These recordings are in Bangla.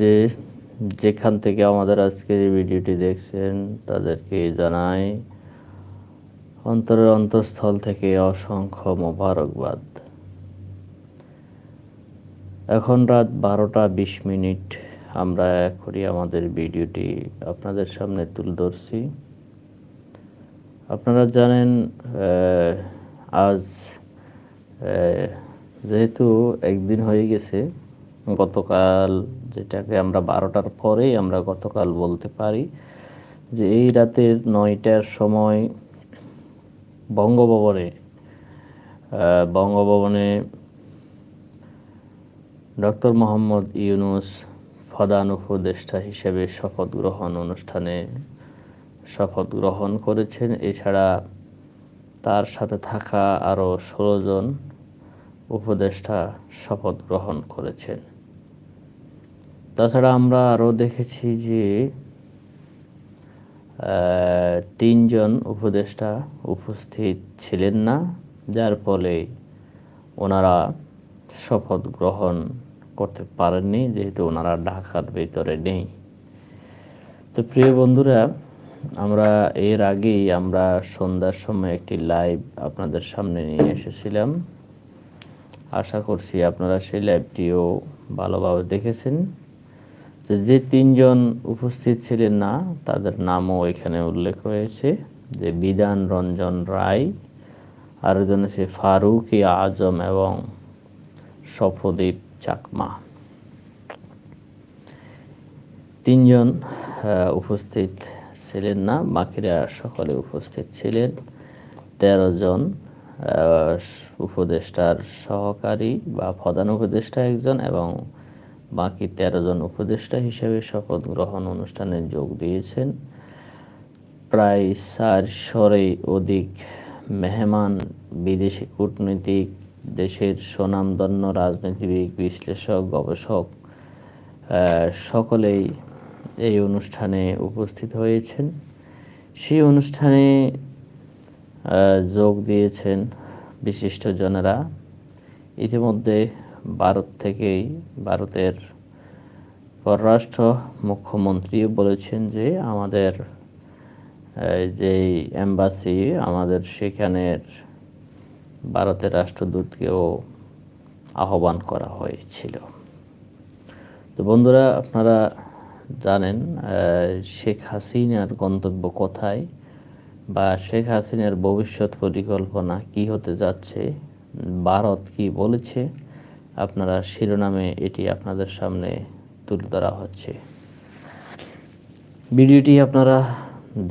যে যেখান থেকে আমাদের আজকের এই ভিডিওটি দেখছেন, তাদেরকে জানাই অন্তরের অন্তঃস্থল থেকে অসংখ্য মোবারকবাদ। এখন রাত বারোটা বিশ মিনিট, আমরা এখনই আমাদের ভিডিওটি আপনাদের সামনে তুলে ধরছি। আপনারা জানেন আজ যেহেতু একদিন হয়ে গেছে, গতকাল যেটাকে আমরা বারোটার পরেই আমরা গতকাল বলতে পারি যে এই রাতের নয়টার সময় বঙ্গভবনে বঙ্গভবনে ডক্টর মোহাম্মদ ইউনুস প্রধান উপদেষ্টা হিসেবে শপথ গ্রহণ অনুষ্ঠানে শপথ গ্রহণ করেছেন। এছাড়া তার সাথে থাকা আরও ষোলো জন উপদেষ্টা শপথ গ্রহণ করেছেন। তাছাড়া আমরা আরও দেখেছি যে তিনজন উপদেষ্টা উপস্থিত ছিলেন না, যার ফলে ওনারা শপথ গ্রহণ করতে পারেননি, যেহেতু ওনারা ঢাকার ভিতরে নেই। তো প্রিয় বন্ধুরা, আমরা এর আগেই আমরা সন্ধ্যার সময় একটি লাইভ আপনাদের সামনে নিয়ে এসেছিলাম। আশা করছি আপনারা সেই লাইভটিও ভালোভাবে দেখেছেন। তো যে তিনজন উপস্থিত ছিলেন না, তাদের নামও এখানে উল্লেখ রয়েছে। যে বিধান রঞ্জন রায়, আরেকজন হচ্ছে ফারুক আজম এবং সফদীপ চাকমা। তিনজন উপস্থিত ছিলেন না, বাকিরা সকলে উপস্থিত ছিলেন। তেরো জন উপদেষ্টার সহকারী বা প্রধান উপদেষ্টা একজন এবং বাকি তেরো জন উপদেষ্টা হিসেবে শপথ গ্রহণ অনুষ্ঠানে যোগ দিয়েছেন। প্রায় চারশোরই অধিক মেহমান বিদেশি কূটনীতিক, দেশের স্বনামধন্য রাজনীতিবিদ, বিশ্লেষক, গবেষক সকলেই এই অনুষ্ঠানে উপস্থিত হয়েছেন। সেই অনুষ্ঠানে যোগ দিয়েছেন বিশিষ্টজনেরা ইতিমধ্যে ভারত থেকেই ভারতের পররাষ্ট্র মুখ্যমন্ত্রী বলেছেন যে আমাদের যে এম্বাসি, আমাদের সেখানের ভারতের রাষ্ট্রদূতকেও আহ্বান করা হয়েছিল। তো বন্ধুরা, আপনারা জানেন শেখ হাসিনার গন্তব্য কোথায় বা শেখ হাসিনার ভবিষ্যৎ পরিকল্পনা কি হতে যাচ্ছে, ভারত কি বলেছে? আপনারা শিরোনামে এটি আপনাদের সামনে তুলে ধরা হচ্ছে। ভিডিওটি আপনারা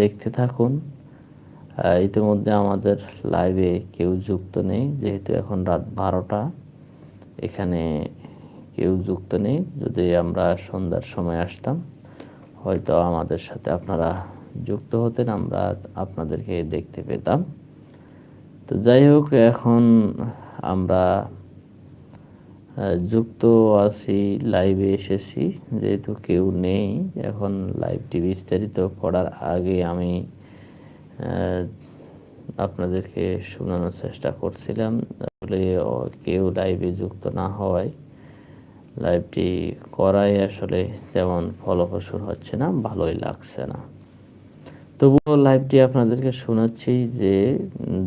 দেখতে থাকুন। ইতিমধ্যে আমাদের লাইভে কেউ যুক্ত নেই, যেহেতু এখন রাত বারোটা। এখানে কেউ যুক্ত নেই, যদি আমরা সন্ধ্যার সময় আসতাম, হয়তো আমাদের সাথে আপনারা যুক্ত হতেন, আমরা আপনাদেরকে দেখতে পেতাম। তো যাই হোক, এখন আমরা যুক্ত আছি লাইভে এসেছি, যেহেতু কেউ নেই, এখন লাইভটি বিস্তারিত করার আগে আমি আপনাদেরকে শোনানোর চেষ্টা করছিলাম। আসলে কেউ লাইভে যুক্ত না হওয়ায় লাইভটি করাই আসলে তেমন ফলপ্রসূ হচ্ছে না, ভালোই লাগছে না। তবুও লাইভটি আপনাদেরকে শোনাচ্ছি যে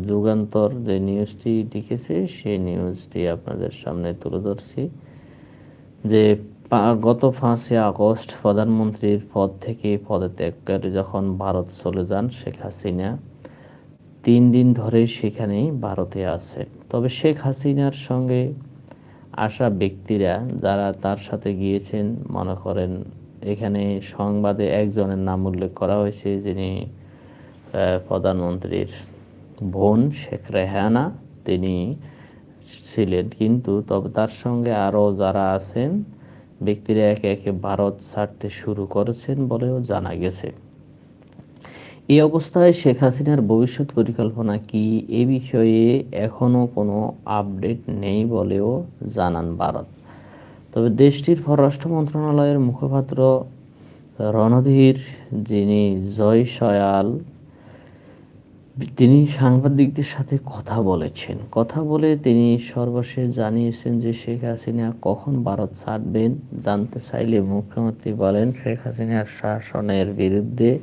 যুগান্তর যে নিউজটি লিখেছে, সেই নিউজটি আপনাদের সামনে তুলে ধরছি। যে গত পাঁচই আগস্ট প্রধানমন্ত্রীর পদ থেকে পদত্যাগ করে যখন ভারত চলে যান শেখ হাসিনা, তিন দিন ধরে সেখানেই ভারতে আছে। তবে শেখ হাসিনার সঙ্গে আসা ব্যক্তিরা যারা তার সাথে গিয়েছেন, মনে করেন এখানে সংবাদে একজনের নাম উল্লেখ করা হয়েছে, যিনি প্রধানমন্ত্রীর বোন শেখ রেহানা। তিনি ছিলেন কিন্তু তবে তার সঙ্গে আরও যারা আছেন, ব্যক্তিরা একে একে ভারত ছাড়তে শুরু করেছেন বলেও জানা গেছে। এই অবস্থায় শেখ হাসিনার ভবিষ্যৎ পরিকল্পনা কি এ বিষয়ে এখনও কোনো আপডেট নেই বলেও জানান ভারত। তবে দেশটির পররাষ্ট্র মন্ত্রণালয়ের মুখপাত্র রণধীর, যিনি জয় সয়াল, তিনি সাংবাদিকদের সাথে কথা বলেছেন। কথা বলে তিনি সর্বশেষ জানিয়েছেন যে শেখ হাসিনা কখন ভারত ছাড়বেন। জানতে চাইলে মুখ্যমন্ত্রী বলেন, শেখ হাসিনার শাসনের বিরুদ্ধে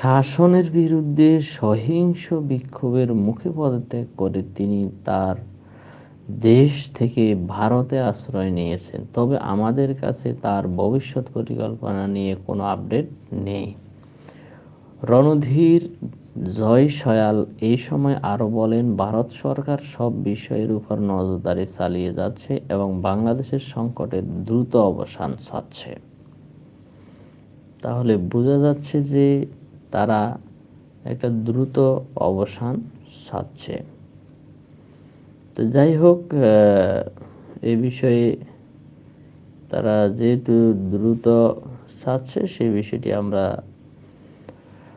শাসনের বিরুদ্ধে সহিংস বিক্ষোভের মুখে পদত্যাগ করে তিনি তার দেশ থেকে ভারতে আশ্রয় নিয়েছেন। তবে আমাদের কাছে তার ভবিষ্যৎ পরিকল্পনা নিয়ে কোনো আপডেট নেই। রণধীর জয় সয়াল এই সময় আরও বলেন, ভারত সরকার সব বিষয়ের উপর নজরদারি চালিয়ে যাচ্ছে এবং বাংলাদেশের সংকটের দ্রুত অবসান চাচ্ছে। তাহলে বোঝা যাচ্ছে যে তারা একটা দ্রুত অবসান চাচ্ছে। তো যাই হোক এ বিষয়ে তারা যেহেতু দ্রুত চাচ্ছে সেই বিষয়টি আমরা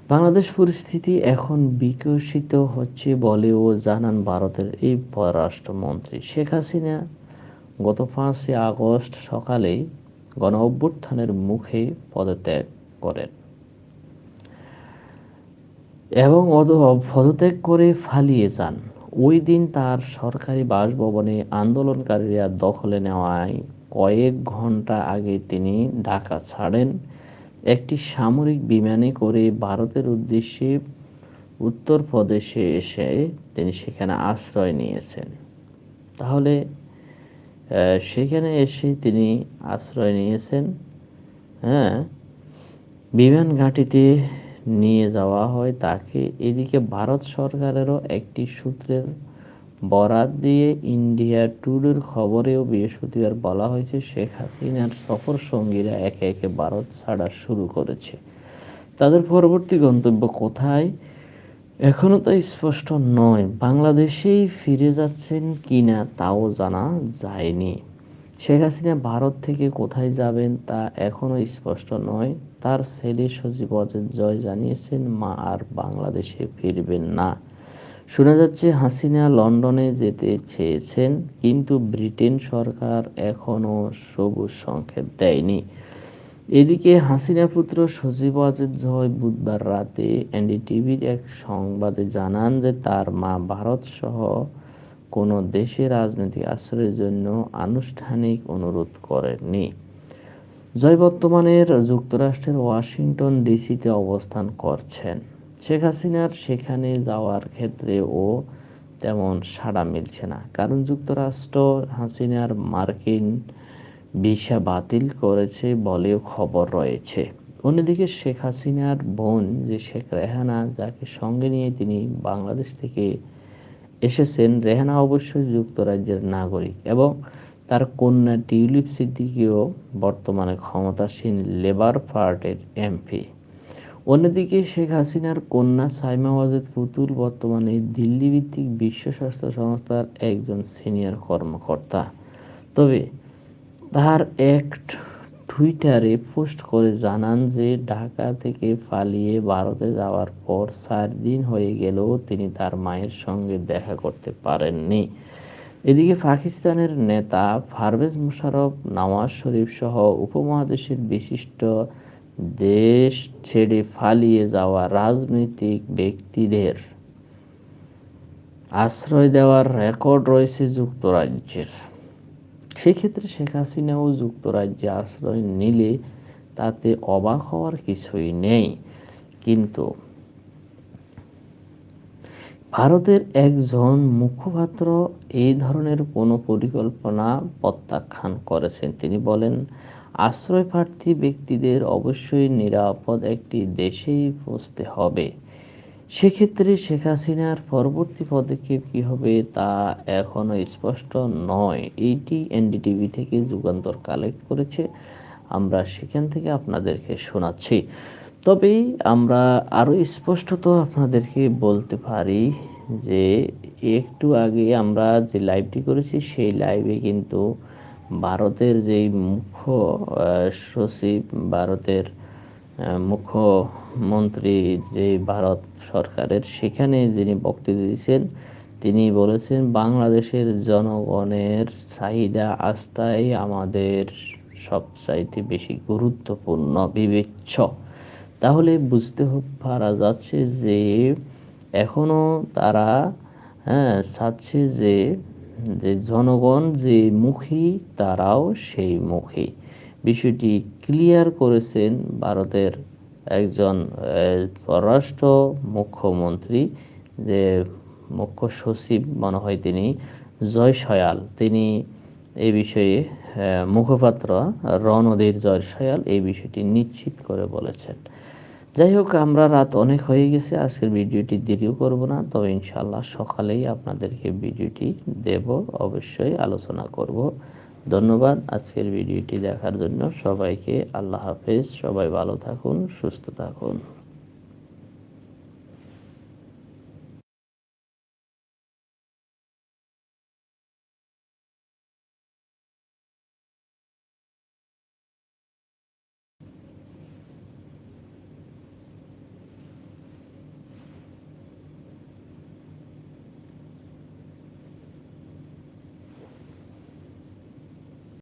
বাংলাদেশ পরিস্থিতি এখন বিকশিত হচ্ছে বলেও জানান ভারতের এই পররাষ্ট্রমন্ত্রী শেখ হাসিনা। গত পাঁচই আগস্ট সকালে গণ অভ্যুত্থানের মুখে পদত্যাগ করেন। এবং পদত্যাগ করে ফালিয়ে যান। ওই দিন তার সরকারি বাসভবনে আন্দোলনকারীরা দখলে নেওয়ায় কয়েক ঘণ্টা আগে তিনি ঢাকা ছাড়েন। একটি সামরিক বিমানে করে ভারতের উদ্দেশ্যে উত্তরপ্রদেশে এসে তিনি সেখানে আশ্রয় নিয়েছেন। তাহলে সেখানে এসে তিনি আশ্রয় নিয়েছেন হ্যাঁ? বিমান ঘাঁটিতে নিয়ে যাওয়া হয় তাকে। এদিকে ভারত সরকারেরও একটি সূত্রের বরাত দিয়ে ইন্ডিয়া ট্যুরের খবরেও বৃহস্পতিবার বলা হয়েছে, শেখ হাসিনার সফর সঙ্গীরা একে একে ভারত ছাড়া শুরু করেছে। তাদের পরবর্তী গন্তব্য কোথায়? এখনও তা স্পষ্ট নয়। বাংলাদেশেই ফিরে যাচ্ছেন কিনা তাও জানা যায়নি। শেখ হাসিনা ভারত থেকে কোথায় যাবেন তা এখনও স্পষ্ট নয়। তার ছেলে সজীব অজিত জয় জানিয়েছেন, মা আর বাংলাদেশে ফিরবেন না। শোনা যাচ্ছে, হাসিনা লন্ডনে যেতে চেয়েছেন, কিন্তু ব্রিটেন সরকার এখনও সবুজ সংকেত দেয়নি। এদিকে, হাসিনা পুত্র সজীব অজিত জয় বুধবার রাতে এনডিটিভির এক সংবাদে জানান যে তার মা ভারত সহ কোনো দেশে রাজনৈতিক আশ্রয়ের জন্য আনুষ্ঠানিক অনুরোধ করেননি। জয় বর্তমানের যুক্তরাষ্ট্রের ওয়াশিংটন ডিসিতে অবস্থান করছেন। শেখ হাসিনার সেখানে যাওয়ার ক্ষেত্রে ও তেমন সাড়া মিলছে না, কারণ যুক্তরাষ্ট্র হাসিনার মার্কিন ভিসা বাতিল করেছে বলেও খবর রয়েছে। অন্যদিকে শেখ হাসিনার বোন যে শেখ রেহানা, যাকে সঙ্গে নিয়ে তিনি বাংলাদেশ থেকে এসেছেন রেহানা অবশ্যই যুক্তরাজ্যের নাগরিক এবং তার কন্যা টিউলিপ সিদ্দিকিও বর্তমানে ক্ষমতাসীন লেবার পার্টির এমপি। অন্যদিকে শেখ হাসিনার কন্যা সাইমা ওয়াজেদ পুতুল বর্তমানে দিল্লি ভিত্তিক বিশ্ব স্বাস্থ্য সংস্থার একজন সিনিয়র কর্মকর্তা। তবে তার এক টুইটারে পোস্ট করে জানান যে, ঢাকা থেকে পালিয়ে ভারতে যাওয়ার পর চার দিন হয়ে গেলেও তিনি তার মায়ের সঙ্গে দেখা করতে পারেননি। এদিকে পাকিস্তানের নেতা পারভেজ মুশারফ নওয়াজ শরীফ সহ উপমহাদেশের বিশিষ্ট দেশ ছেড়ে পালিয়ে যাওয়া রাজনৈতিক ব্যক্তিদের আশ্রয় দেওয়ার রেকর্ড রয়েছে যুক্তরাজ্যের। সেক্ষেত্রে শেখ হাসিনাও যুক্তরাজ্যে আশ্রয় নিলে তাতে অবাক হওয়ার কিছুই নেই। কিন্তু ভারতের একজন মুখপাত্র এই ধরনের কোনো পরিকল্পনা প্রত্যাখ্যান করেছেন। তিনি বলেন আশ্রয় প্রার্থী ব্যক্তিদের অবশ্যই নিরাপদ একটি দেশেই পৌঁছতে হবে। সেক্ষেত্রে শেখ হাসিনার পরবর্তী পদক্ষেপ কী হবে তা এখনও স্পষ্ট নয়। এইটি এনডিটিভি থেকে যুগান্তর কালেক্ট করেছে। আমরা সেখান থেকে আপনাদেরকে শোনাচ্ছি। তবে আমরা আরও স্পষ্টত আপনাদেরকে বলতে পারি যে একটু আগে আমরা যে লাইভটি করেছি, সেই লাইভে কিন্তু ভারতের যেই মুখ্য সচিব, ভারতের মুখ্যমন্ত্রী যে ভারত সরকারের, সেখানে যিনি বক্তব্য দিয়েছেন, তিনি বলেছেন, বাংলাদেশের জনগণের চাহিদা আস্থাই আমাদের সবচাইতে বেশি গুরুত্বপূর্ণ, বিবেচ্য। তাহলে বুঝতে পারা যাচ্ছে যে এখনও তারা হ্যাঁ চাচ্ছে যে যে জনগণ যে মুখী, তারাও সেই মুখী। বিষয়টি ক্লিয়ার করেছেন ভারতের একজন পররাষ্ট্র মুখ্যমন্ত্রী, যে মুখ্য সচিব মনে হয় তিনি, জয় সয়াল। তিনি এই বিষয়ে মুখপাত্র রণধীর জয় সয়াল এই বিষয়টি নিশ্চিত করে বলেছেন। যাই হোক, আমরা রাত অনেক হয়ে গেছে, আজকের ভিডিওটি দেরিও করব না, তবে ইনশাল্লাহ সকালেই আপনাদেরকে ভিডিওটি দেব, অবশ্যই আলোচনা করব। ধন্যবাদ আজকের ভিডিওটি দেখার জন্য সবাইকে আল্লাহ হাফেজ সবাই ভালো থাকুন সুস্থ থাকুন।